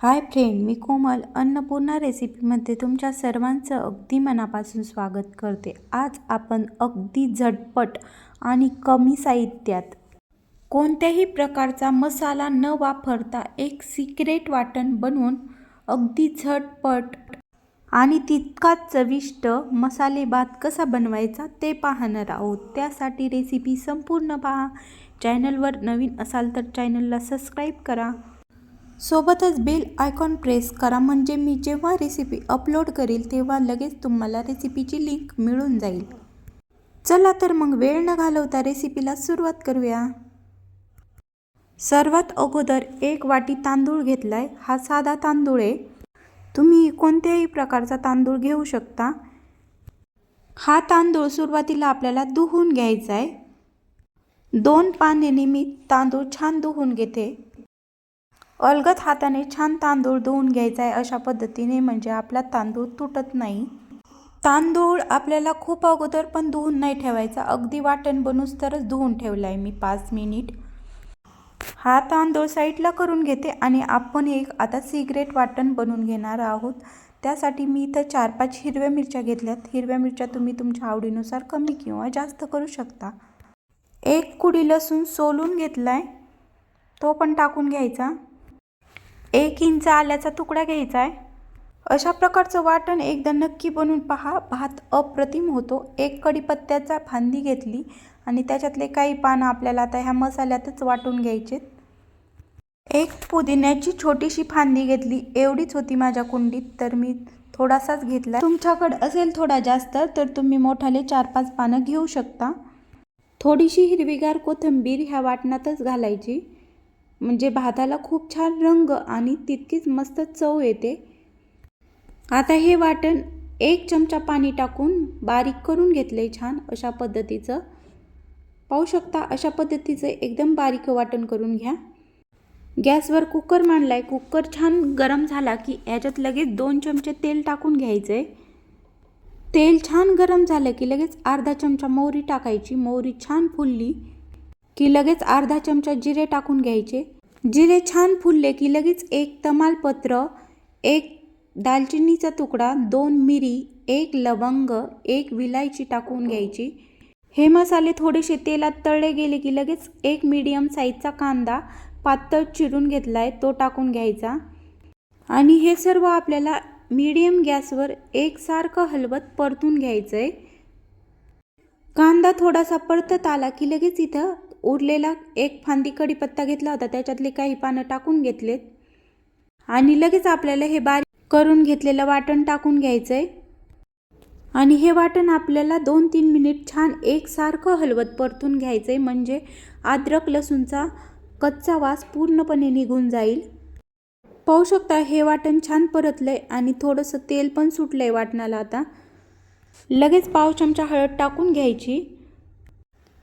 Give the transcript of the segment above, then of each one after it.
Hi friend मी कोमल अन्नपूर्णा रेसिपीमध्ये तुमच्या सर्वांचं अगदी मनापासून स्वागत करते. आज आपण अगदी झटपट आणि कमी साहित्यात कोणत्याही प्रकारचा मसाला न वापरता एक सिक्रेट वाटण बनवून अगदी झटपट आणि तितकाच चविष्ट मसाले भात कसा बनवायचा ते पाहणार आहोत. त्यासाठी रेसिपी संपूर्ण पहा. चॅनलवर नवीन असाल तर चॅनलला सबस्क्राईब करा. सोबतच बेल आयकॉन प्रेस करा म्हणजे मी जेव्हा रेसिपी अपलोड करेल तेव्हा लगेच तुम्हाला रेसिपीची लिंक मिळून जाईल. चला तर मग वेळ न घालवता रेसिपीला सुरुवात करूया. सर्वात अगोदर एक वाटी तांदूळ घेतलाय. हा साधा तांदूळ आहे. तुम्ही कोणत्याही प्रकारचा तांदूळ घेऊ शकता. हा तांदूळ सुरुवातीला आपल्याला धुवून घ्यायचा आहे दोन पाण्याने मी तांदूळ छान धुवून घेते. अलगद हाताने छान तांदूळ धुवून घ्यायचा आहे अशा पद्धतीने म्हणजे आपला तांदूळ तुटत नाही. तांदूळ आपल्याला खूप अगोदर पण धुवून नाही ठेवायचा. अगदी वाटण बनूस तरच धुवून ठेवला आहे मी पाच मिनिट. हा तांदूळ साईडला करून घेते आणि आपण एक आता सिगरेट वाटण बनवून घेणार आहोत. त्यासाठी मी इथं चार पाच हिरव्या मिरच्या घेतल्यात. हिरव्या मिरच्या तुम्ही तुमच्या आवडीनुसार कमी किंवा जास्त करू शकता. एक कुडी लसूण सोलून घेतला आहे तो पण टाकून घ्यायचा. एक इंच आल्याचा तुकडा घ्यायचा आहे. अशा प्रकारचं वाटण एकदा नक्की बनवून पहा. भात अप्रतिम होतो. एक कढीपत्त्याचा फांदी घेतली आणि त्याच्यातले काही पानं आपल्याला आता ह्या मसाल्यातच वाटून घ्यायचे. एक पुदिन्याची छोटीशी फांदी घेतली. एवढीच होती माझ्या कुंडीत तर मी थोडासाच घेतला. तुमच्याकडे असेल थोडा जास्त तर तुम्ही मोठाले चार पाच पानं घेऊ शकता. थोडीशी हिरवीगार कोथिंबीर ह्या वाटणातच घालायची. म्हणजे भाताला खूप छान रंग आणि तितकीच मस्त चव येते. आता हे वाटण एक चमचा पाणी टाकून बारीक करून घेतले छान अशा पद्धतीचं. पाहू शकता अशा पद्धतीचं एकदम बारीक वाटण करून घ्या. गॅसवर कुकर मांडलाय. कुकर छान गरम झाला की याच्यात लगेच दोन चमचे तेल टाकून घ्यायचं. आहे तेल छान गरम झालं की लगेच अर्धा चमचा मोहरी टाकायची. मोहरी छान फुलली. की लगेच अर्धा चमचा जिरे टाकून घ्यायचे. जिरे छान फुलले की लगेच एक तमालपत्र एक दालचिनीचा तुकडा दोन मिरी एक लवंग एक विलायची टाकून घ्यायची. हे मसाले थोडेसे तेलात तळले गेले की लगेच एक मीडियम साईजचा कांदा पातळ चिरून घेतला आहे तो टाकून घ्यायचा. आणि हे सर्व आपल्याला मीडियम गॅसवर एकसारखं हलवत परतून घ्यायचं आहे कांदा थोडासा परतत आला की लगेच इथं उरलेला एक फांदी कढीपत्ता घेतला होता. त्याच्यातले काही पानं टाकून घेतलेत. आणि लगेच आपल्याला हे बारीक करून घेतलेलं वाटण टाकून घ्यायचं आहे आणि हे वाटण आपल्याला दोन तीन मिनिट छान एकसारखं हलवत परतून घ्यायचं आहे म्हणजे अद्रक लसूणचा कच्चा वास पूर्णपणे निघून जाईल. पाहू शकता हे वाटण छान परतलं आहे आणि थोडंसं तेल पण सुटलं आहे वाटणाला आता. लगेच पाव चमचा हळद टाकून घ्यायची.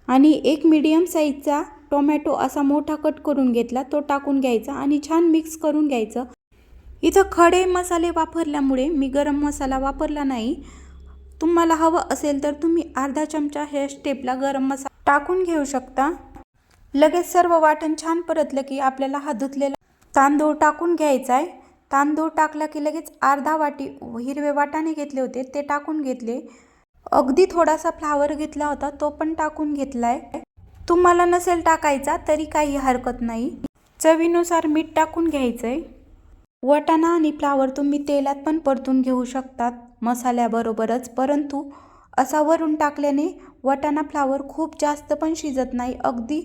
आणि एक मीडियम साईजचा टोमॅटो असा मोठा कट करून घेतला तो टाकून घ्यायचा आणि छान मिक्स करून घ्यायचं. इथं खडे मसाले वापरल्यामुळे मी गरम मसाला वापरला नाही. तुम्हाला हवं असेल तर तुम्ही अर्धा चमचा हे स्टेपला गरम मसाला टाकून घेऊ शकता. लगेच सर्व वाटण छान परतलं की आपल्याला हा धुतलेला तांदूळ टाकून घ्यायचा आहे तांदूळ टाकला की लगेच अर्धा वाटी हिरवे वाटाणे घेतले होते ते टाकून घेतले. अगदी थोडासा फ्लावर घेतला होता तो पण टाकून घेतला आहे तुम्हाला नसेल टाकायचा तरी काही हरकत नाही. चवीनुसार मीठ टाकून घ्यायचं आहे वटाणा आणि फ्लावर तुम्ही तेलात पण परतून घेऊ शकतात मसाल्याबरोबरच. परंतु असा वरून टाकल्याने वटाणा फ्लावर खूप जास्त पण शिजत नाही अगदी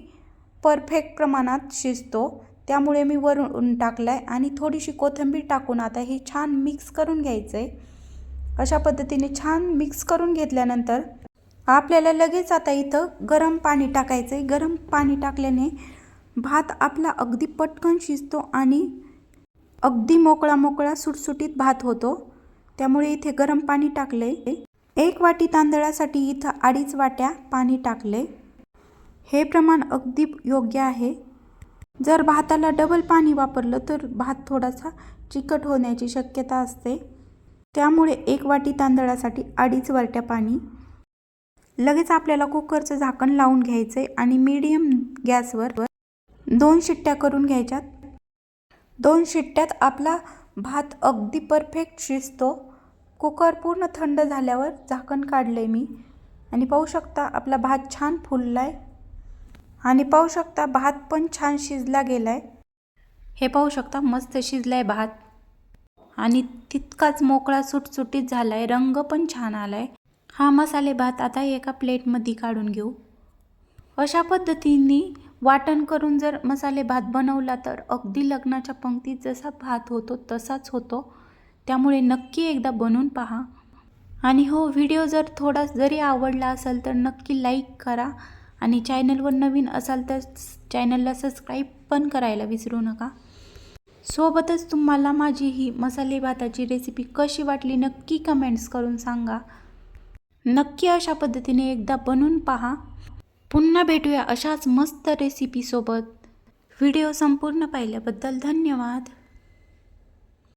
परफेक्ट प्रमाणात शिजतो. त्यामुळे मी वरून टाकलाय आणि थोडीशी कोथिंबीर टाकून आता हे छान मिक्स करून घ्यायचं आहे अशा पद्धतीने छान मिक्स करून घेतल्यानंतर आपल्याला लगेच आता इथं गरम पाणी टाकायचं आहे गरम पाणी टाकल्याने भात आपला अगदी पटकन शिजतो आणि अगदी मोकळा मोकळा सुटसुटीत भात होतो. त्यामुळे इथे गरम पाणी टाकले एक वाटी तांदळासाठी इथं अडीच वाट्या पाणी टाकले हे प्रमाण अगदी योग्य आहे. जर भाताला डबल पाणी वापरलं तर भात थोडासा चिकट होण्याची शक्यता असते. त्यामुळे एक वाटी तांदळासाठी अडीच वाट्या पाणी लगेच आपल्याला कुकरचं झाकण लावून घ्यायचं आहे आणि मीडियम गॅसवर दोन शिट्ट्या करून घ्यायच्यात. दोन शिट्ट्यात आपला भात अगदी परफेक्ट शिजतो. कुकर पूर्ण थंड झाल्यावर झाकण काढले मी. आणि पाहू शकता आपला भात छान फुललाय. आणि पाहू शकता भात पण छान शिजला गेलाय. हे पाहू शकता मस्त शिजलाय भात. आणि तितकाच मोकळा सुटसुटीत झाला आहे रंग पण छान आला आहे हा मसाले भात आता एका प्लेटमध्ये काढून घेऊ. अशा पद्धतीने वाटण करून जर मसाले भात बनवला तर अगदी लग्नाच्या पंक्तीत जसा भात होतो तसाच होतो. त्यामुळे नक्की एकदा बनवून पहा. आणि हो व्हिडिओ जर थोडा जरी आवडला असेल तर नक्की लाईक करा. आणि चॅनलवर नवीन असाल तर चॅनलला सबस्क्राईब पण करायला विसरू नका. सोबतच तुम्हाला माझी ही मसाले भाताची रेसिपी कशी वाटली नक्की कमेंट्स करून सांगा. नक्की अशा पद्धतीने एकदा बनवून पहा. पुन्हा भेटूया अशाच मस्त रेसिपीसोबत व्हिडिओ संपूर्ण पाहिल्याबद्दल धन्यवाद.